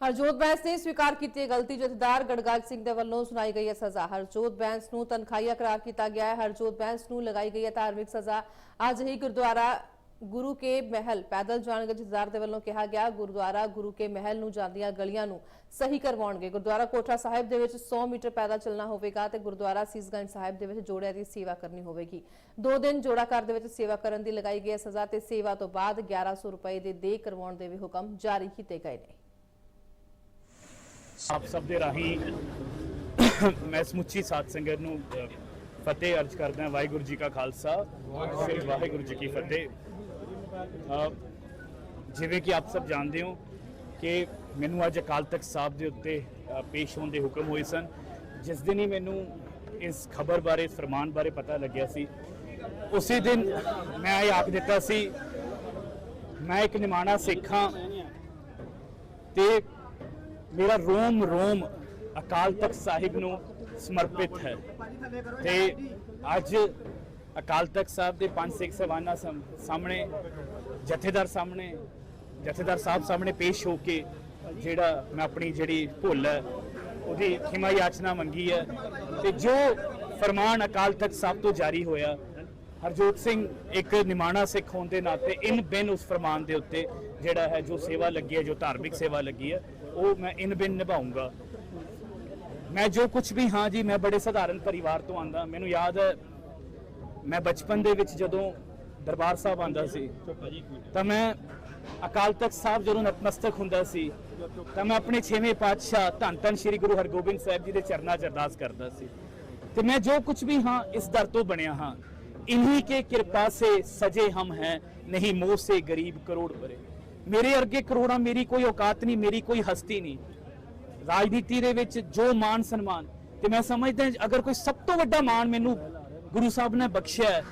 ਹਰਜੋਤ ਬੈਂਸ ਨੇ ਸਵੀਕਾਰ ਕੀਤੀ ਹੈ ਗਲਤੀ, ਜਥੇਦਾਰ ਗੜਗਾਜ ਸਿੰਘ ਦੇ ਵੱਲੋਂ ਸੁਣਾਈ ਗਈ ਹੈ ਸਜ਼ਾ। ਹਰਜੋਤ ਬੈਂਸ ਨੂੰ ਤਨਖਾਹੀਆ ਕਰਾਰ ਕੀਤਾ ਗਿਆ ਹੈ। ਹਰਜੋਤ ਬੈਂਸ ਨੂੰ ਲਗਾਈ ਗਈ ਹੈ ਧਾਰਮਿਕ ਸਜ਼ਾ। ਅੱਜ ਹੀ ਗੁਰਦੁਆਰਾ ਗੁਰੂ ਕੇ ਮਹਿਲ, ਪੈਦਲ ਜਾਣਗੇ ਜਥੇਦਾਰ ਦੇ ਵੱਲੋਂ ਕਿਹਾ ਗਿਆ, ਗੁਰਦੁਆਰਾ ਗੁਰੂ ਕੇ ਮਹਿਲ ਨੂੰ ਜਾਂਦੀਆਂ ਗਲੀਆਂ ਨੂੰ ਸਹੀ ਕਰਵਾਉਣਗੇ। ਗੁਰਦੁਆਰਾ ਕੋਠਾ ਸਾਹਿਬ ਦੇ ਵਿੱਚ 100 ਮੀਟਰ ਪੈਦਲ ਚੱਲਣਾ ਹੋਵੇਗਾ ਤੇ ਗੁਰਦੁਆਰਾ ਸੀਸਗੰਜ ਸਾਹਿਬ ਦੇ ਵਿੱਚ ਜੋੜਿਆਂ ਦੀ ਸੇਵਾ ਕਰਨੀ ਹੋਵੇਗੀ। ਦੋ ਦਿਨ ਜੋੜਾ ਘਰ ਦੇ ਵਿੱਚ ਸੇਵਾ ਕਰਨ ਦੀ ਲਗਾਈ ਗਈ ਹੈ ਸਜ਼ਾ ਤੇ ਸੇਵਾ ਤੋਂ ਬਾਅਦ 1100 ਰੁਪਏ ਦੇ ਦੇ ਕਰਵਾਉਣ ਦੇ ਵੀ ਹੁਕਮ ਜਾਰੀ ਕੀਤੇ ਗਏ ਨੇ। ਆਪ ਸਭ ਦੇ ਰਾਹੀਂ ਮੈਂ ਸਮੁੱਚੀ ਸਾਧ ਸੰਗਤ ਨੂੰ ਫਤਿਹ ਅਰਜ ਕਰਦਾ ਵਾਹਿਗੁਰੂ ਜੀ ਕਾ ਖਾਲਸਾ, ਸ੍ਰੀ ਵਾਹਿਗੁਰੂ ਜੀ ਕੀ ਫਤਿਹ। ਜਿਵੇਂ ਕਿ ਆਪ ਸਭ ਜਾਣਦੇ ਹੋ ਕਿ ਮੈਨੂੰ ਅੱਜ ਅਕਾਲ ਤਖਤ ਸਾਹਿਬ ਦੇ ਉੱਤੇ ਪੇਸ਼ ਹੋਣ ਦੇ ਹੁਕਮ ਹੋਏ ਸਨ। ਜਿਸ ਦਿਨ ਹੀ ਮੈਨੂੰ ਇਸ ਖਬਰ ਬਾਰੇ ਫਰਮਾਨ ਬਾਰੇ ਪਤਾ ਲੱਗਿਆ ਸੀ, ਉਸੇ ਦਿਨ ਮੈਂ ਇਹ ਆਖ ਦਿੱਤਾ ਸੀ, ਮੈਂ ਇੱਕ ਨਿਮਾਣਾ ਸਿੱਖ ਹਾਂ ਤੇ ਮੇਰਾ ਰੋਮ ਰੋਮ ਅਕਾਲ ਤਖਤ ਸਾਹਿਬ ਨੂੰ ਸਮਰਪਿਤ ਹੈ। ਤੇ ਅੱਜ ਅਕਾਲ ਤਖਤ ਸਾਹਿਬ ਦੇ ਪੰਜ ਸਿੱਖ ਸਵਾਨਾ ਸਾਹਮਣੇ, ਜਥੇਦਾਰ ਸਾਹਮਣੇ, ਜਥੇਦਾਰ ਸਾਹਿਬ ਸਾਹਮਣੇ ਪੇਸ਼ ਹੋ ਕੇ ਜਿਹੜਾ ਮੈਂ ਆਪਣੀ ਜਿਹੜੀ ਭੁੱਲ ਹੈ, ਉਹਦੀ ਖਿਮਾ ਯਾਚਨਾ ਮੰਗੀ ਹੈ। ਤੇ ਜੋ ਫਰਮਾਨ ਅਕਾਲ ਤਖਤ ਸਾਹਿਬ ਤੋਂ ਜਾਰੀ ਹੋਇਆ ਹਰਜੋਤ ਸਿੰਘ ਇੱਕ ਨਿਮਾਣਾ ਸਿੱਖ ਹੋਣ ਦੇ ਨਾਤੇ ਇਨ ਬਿਨ ਉਸ ਫਰਮਾਨ ਦੇ ਉੱਤੇ ਜਿਹੜਾ ਹੈ ਜੋ ਸੇਵਾ ਲੱਗੀ ਹੈ, ਜੋ ਧਾਰਮਿਕ ਸੇਵਾ ਲੱਗੀ ਹੈ, ਉਹ ਮੈਂ ਇਨ ਬਿਨ ਨਿਭਾਉਂਗਾ। ਮੈਂ ਜੋ ਕੁਝ ਵੀ, ਹਾਂ ਜੀ, ਮੈਂ ਬੜੇ ਸਧਾਰਨ ਪਰਿਵਾਰ ਤੋਂ ਆਂਦਾ ਮੈਨੂੰ ਯਾਦ ਹੈ, ਮੈਂ ਬਚਪਨ ਦੇ ਵਿੱਚ ਜਦੋਂ ਦਰਬਾਰ ਸਾਹਿਬ ਆਂਦਾ ਸੀ, ਤਾਂ ਮੈਂ ਅਕਾਲ ਤਖਤ ਸਾਹਿਬ ਜਦੋਂ ਨਤਮਸਤਕ ਹੁੰਦਾ ਸੀ, ਤਾਂ ਮੈਂ ਆਪਣੇ ਛੇਵੇਂ ਪਾਤਸ਼ਾਹ ਧੰਨ ਧੰਨ ਸ੍ਰੀ ਗੁਰੂ ਹਰਗੋਬਿੰਦ ਸਾਹਿਬ ਜੀ ਦੇ ਚਰਨਾਂ 'ਚ ਅਰਦਾਸ ਕਰਦਾ ਸੀ। ਤੇ ਮੈਂ ਜੋ ਕੁਝ ਵੀ, ਹਾਂ, ਇਸ ਦਰ ਤੋਂ ਬਣਿਆ ਹਾਂ। इन्हीं के कृपा से सजे हम हैं नहीं मोह से गरीब करोड़ भरे ਮੇਰੇ ਅਰਗੇ ਕਰੋੜਾਂ ਮੇਰੀ ਕੋਈ ਔਕਾਤ ਨਹੀਂ ਮੇਰੀ ਕੋਈ ਹਸਤੀ ਨਹੀਂ ਰਾਜਨੀਤੀ ਦੇ ਵਿੱਚ ਜੋ ਮਾਨ ਸਨਮਾਨ ਤੇ ਮੈਂ ਸਮਝਦਾ ਅਗਰ ਕੋਈ ਸਭ ਤੋਂ ਵੱਡਾ ਮਾਣ ਮੈਨੂੰ ਗੁਰੂ ਸਾਹਿਬ ਨੇ ਬਖਸ਼ਿਆ ਹੈ,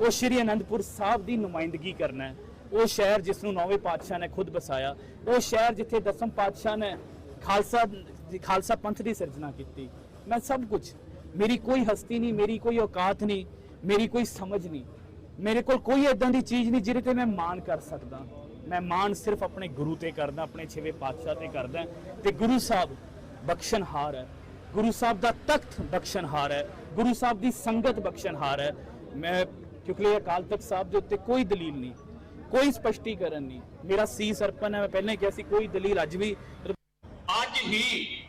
ਉਹ ਸ਼੍ਰੀ ਅਨੰਦਪੁਰ ਸਾਹਿਬ ਦੀ ਨੁਮਾਇੰਦਗੀ ਕਰਨਾ ਹੈ ਉਹ ਸ਼ਹਿਰ ਜਿਸ ਨੂੰ ਨੌਵੇਂ ਪਾਤਸ਼ਾਹ ਨੇ ਖੁਦ ਬਸਾਇਆ ਉਹ ਸ਼ਹਿਰ ਜਿੱਥੇ ਦਸਮ ਪਾਤਸ਼ਾਹ ਨੇ ਖਾਲਸਾ ਖਾਲਸਾ ਪੰਥ ਦੀ ਸਿਰਜਣਾ ਕੀਤੀ ਮੈਂ ਸਭ ਕੁਝ ਮੇਰੀ ਕੋਈ ਹਸਤੀ ਨਹੀਂ ਮੇਰੀ ਕੋਈ ਔਕਾਤ ਨਹੀਂ ਮੇਰੀ ਕੋਈ ਸਮਝ ਨਹੀਂ। ਮੇਰੇ ਕੋਲ ਕੋਈ ਇਦਾਂ ਦੀ ਚੀਜ਼ ਨਹੀਂ ਜਿਹਦੇ ਤੇ ਮੈਂ ਮਾਣ ਕਰ ਸਕਦਾ। ਮੈਂ ਮਾਣ ਸਿਰਫ ਆਪਣੇ ਗੁਰੂ ਤੇ ਕਰਦਾ, ਆਪਣੇ ਛੇਵੇਂ ਪਾਤਸ਼ਾਹ ਤੇ ਕਰਦਾ। ਤੇ ਗੁਰੂ ਸਾਹਿਬ ਬਖਸ਼ਣਹਾਰ ਹੈ। ਗੁਰੂ ਸਾਹਿਬ ਦਾ ਤਖਤ ਬਖਸ਼ਣਹਾਰ ਹੈ। ਗੁਰੂ ਸਾਹਿਬ ਦੀ ਸੰਗਤ ਬਖਸ਼ਣਹਾਰ ਹੈ। ਮੈਂ ਕਿਉਂਕਿ ਅਕਾਲ ਤਖਤ ਸਾਹਿਬ ਦੇ ਉੱਤੇ ਕੋਈ ਦਲੀਲ ਨਹੀਂ, ਕੋਈ ਸਪਸ਼ਟੀਕਰਨ ਨਹੀਂ। ਮੇਰਾ ਸੀ ਅਰਪਣ ਹੈ, ਮੈਂ ਪਹਿਲਾਂ ਹੀ ਕਿਹਾ ਸੀ, ਕੋਈ ਦਲੀਲ ਅੱਜ ਵੀ ਅੱਜ ਹੀ